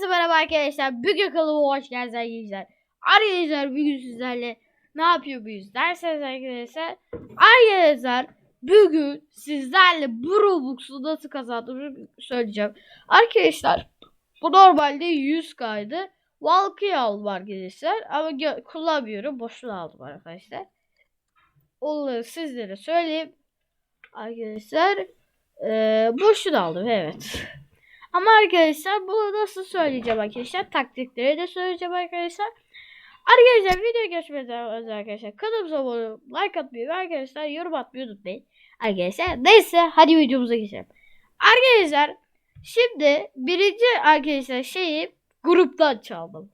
Herkese merhaba arkadaşlar. Bugün kanalıma hoş geldiniz arkadaşlar. Arkadaşlar bugün sizlerle ne yapıyor buyuz derseniz arkadaşlar. Arkadaşlar bugün sizlerle bu Robux'u nasıl kazandığımı söyleyeceğim. Arkadaşlar bu normalde 100 kaydı. Valkyrie aldım arkadaşlar. Ama kullanmıyorum. Boşuna aldım arkadaşlar. Onları sizlere söyleyeyim. Arkadaşlar eee boşuna aldım evet. Ama arkadaşlar bunu nasıl söyleyeceğim arkadaşlar. Taktikleri de söyleyeceğim arkadaşlar. Arkadaşlar video geçmeden önce arkadaşlar kanalımıza abone olup like atmayı ve arkadaşlar yorum atmayı unutmayın. Arkadaşlar neyse hadi videomuza geçelim. Arkadaşlar şimdi birinci arkadaşlar şeyi gruptan çaldım.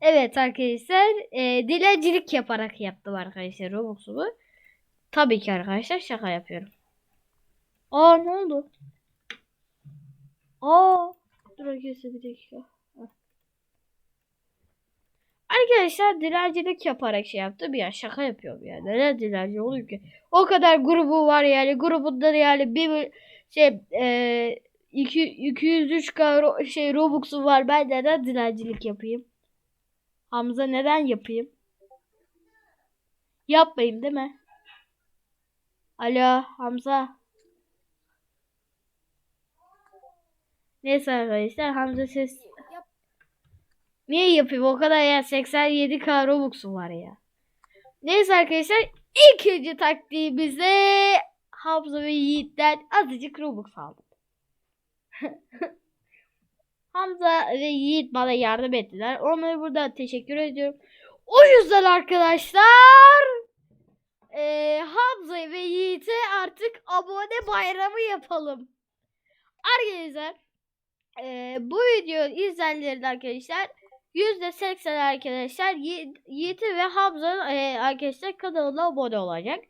Evet arkadaşlar e, dilencilik yaparak yaptım arkadaşlar Robux'umu. Tabii ki arkadaşlar şaka yapıyorum. Aa ne oldu? Aa, dur arkadaşlar bir dakika. Arkadaşlar dilencilik yaparak şey yaptım ya şaka yapıyorum ya. Neden dilenci oluyor ki? O kadar grubu var yani grubunda da yani bir şey e, 203 k ro- şey Robux'u var. Ben neden dilencilik yapayım? Hamza neden yapayım? Yapmayayım değil mi? Alo Hamza. Neyse arkadaşlar Hamza ses Niye yapayım o kadar ya 87k Robux'um var ya. Neyse arkadaşlar ikinci taktiğimizde Hamza ve Yiğit'ten azıcık Robux aldım. Hamza ve Yiğit bana yardım ettiler. Onlara buradan teşekkür ediyorum. O yüzden arkadaşlar eee Hamza ve Yiğit'e artık abone bayramı yapalım. Arkadaşlar eee, bu video izleyenlerin arkadaşlar %80 arkadaşlar Yi- Yiğit'i ve Hamza eee, arkadaşlar kanalına abone olacak.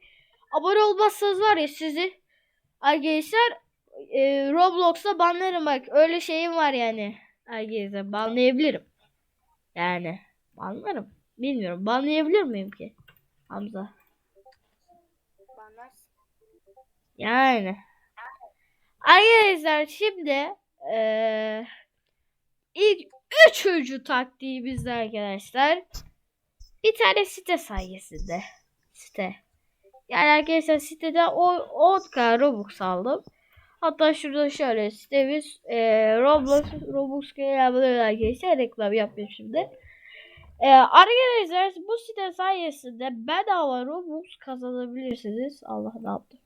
Abone olmazsanız var ya sizi arkadaşlar eee, Roblox'ta banlarım bak öyle şeyim var yani. Arkadaşlar banlayabilirim. Yani banlarım. Bilmiyorum banlayabilir miyim ki Hamza? Yani. Arkadaşlar şimdi eee ilk üçüncü taktiğimiz de arkadaşlar bir tane site sayesinde site. Yani arkadaşlar sitede o 10k Robux aldım. Hatta şurada şöyle sitemiz eee Roblox Robux gelmeden arkadaşlar reklam yapayım şimdi. Ee, arkadaşlar bu site sayesinde bedava Robux kazanabilirsiniz. Allah ne yaptı?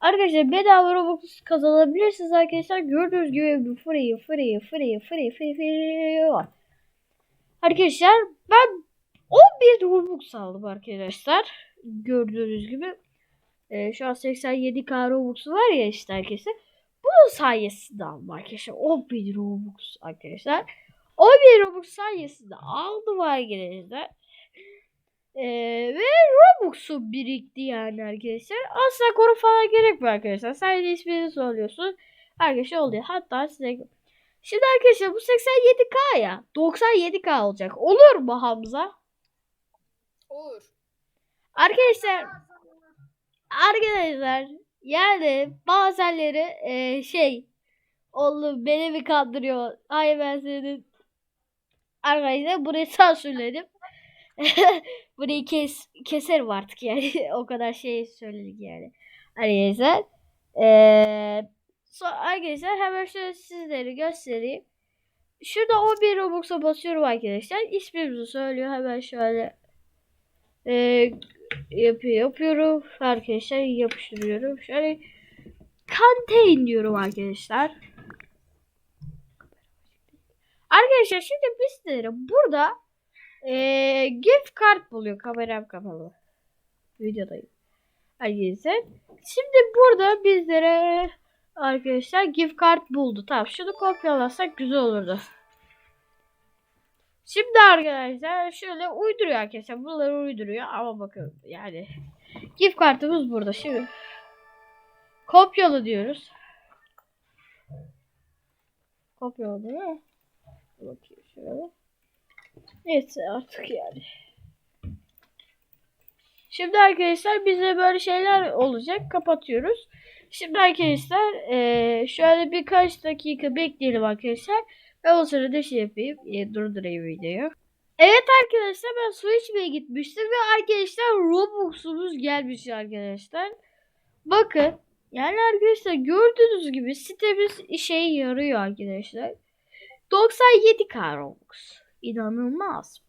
Arkadaşlar bedava Robux kazanabilirsiniz arkadaşlar. Gördüğünüz gibi free free free free free free var. Arkadaşlar ben 11 Robux aldım arkadaşlar. Gördüğünüz gibi. Ee, şu an 87k Robux var ya işte arkadaşlar. Bunun sayesinde aldım arkadaşlar. 11 Robux arkadaşlar. 11 Robux sayesinde aldım arkadaşlar. Ee, ve Robux'u birikti yani arkadaşlar. Asla koru falan gerekmiyor arkadaşlar. Sadece ismini söylüyorsun. Arkadaşlar oluyor. Hatta size... Şimdi arkadaşlar bu 87k ya. 97k olacak. Olur mu Hamza? Olur. Arkadaşlar arkadaşlar yani bazenleri e, şey oğlum beni mi kandırıyor? Ay ben senin arkadaşlar burayı sansürledim. Burayı kes keserim artık yani. o kadar şey söyledik yani. Arkadaşlar eee so arkadaşlar hemen şöyle sizlere göstereyim. Şurada 11 Robux'a basıyorum arkadaşlar. İsmimizi söylüyor. Hemen şöyle eee yapıyor, yapıyorum. Arkadaşlar yapıştırıyorum. Şöyle contain diyorum arkadaşlar. Arkadaşlar şimdi bizlere burada eee gift card buluyor. Kameram kapalı. Videodayım. Arkadaşlar. Şimdi burada bizlere arkadaşlar gift card buldu. Tamam şunu kopyalarsak güzel olurdu. Şimdi arkadaşlar şöyle uyduruyor arkadaşlar. Bunları uyduruyor ama bakın yani gift kartımız burada. Şimdi kopyala diyoruz. Kopyala değil mi? Bakayım şöyle. Neyse artık yani. Şimdi arkadaşlar bize böyle şeyler olacak. Kapatıyoruz. Şimdi arkadaşlar eee, şöyle birkaç dakika bekleyelim arkadaşlar. Ben o sırada şey yapayım. e, durdurayım videoyu. Evet arkadaşlar ben içmeye gitmiştim ve arkadaşlar Robux'umuz gelmiş arkadaşlar. Bakın yani arkadaşlar gördüğünüz gibi sitemiz işe yarıyor arkadaşlar. 97k Robux. İnanılmaz.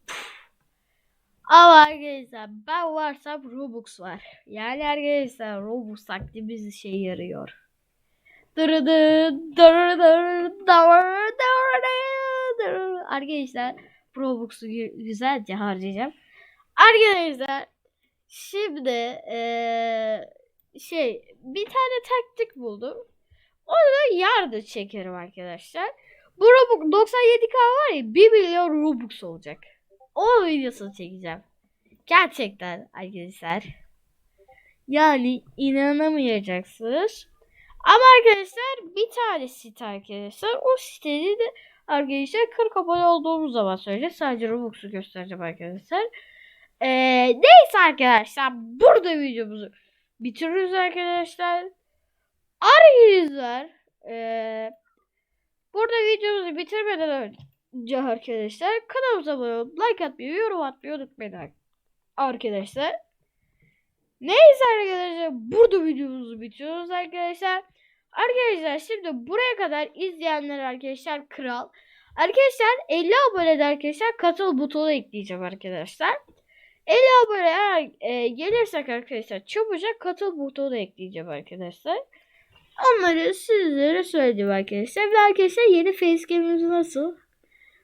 Ama arkadaşlar ben varsam Robux var. Yani arkadaşlar Robux yarıyor. Dırıdı, dırıdı, dırıdı, dırıdı. Arkadaşlar Robux'u gü- güzelce harcayacağım. Arkadaşlar şimdi eee, şey bir tane taktik buldum. Onu yardım çekerim arkadaşlar. Bu Robux 97k var ya 1 milyon Robux olacak. O videosunu çekeceğim. Gerçekten arkadaşlar. Yani inanamayacaksınız. Ama arkadaşlar bir tane site arkadaşlar. O siteyi de arkadaşlar 40 abone olduğumuz zaman söyleyeceğiz. Sadece Robux'u göstereceğim arkadaşlar. Ee, neyse arkadaşlar. Burada videomuzu bitiriyoruz arkadaşlar. Arkadaşlar. Ee, burada videomuzu bitirmeden önce arkadaşlar kanalımıza abone olup like atmayı, yorum atmayı unutmayın arkadaşlar. Neyse arkadaşlar burada videomuzu bitiriyoruz arkadaşlar. Arkadaşlar şimdi buraya kadar izleyenler arkadaşlar kral. Arkadaşlar 50 abone de arkadaşlar katıl butonu ekleyeceğim arkadaşlar. 50 abone e, gelirsek arkadaşlar çabucak katıl butonu ekleyeceğim arkadaşlar. Onları sizlere söyledim arkadaşlar. Ve arkadaşlar yeni facecam'imiz nasıl?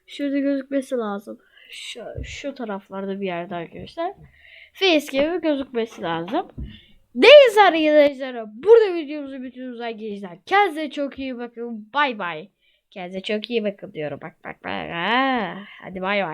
Şurada gözükmesi lazım. Şu, şu taraflarda bir yerde arkadaşlar. Facecam'in gözükmesi lazım. Neyse arkadaşlar. Burada videomuzu bitiriyoruz arkadaşlar. Kendinize çok iyi bakın. Bay bay. Kendinize çok iyi bakın diyorum. Bak bak bak. Aa, hadi bay bay.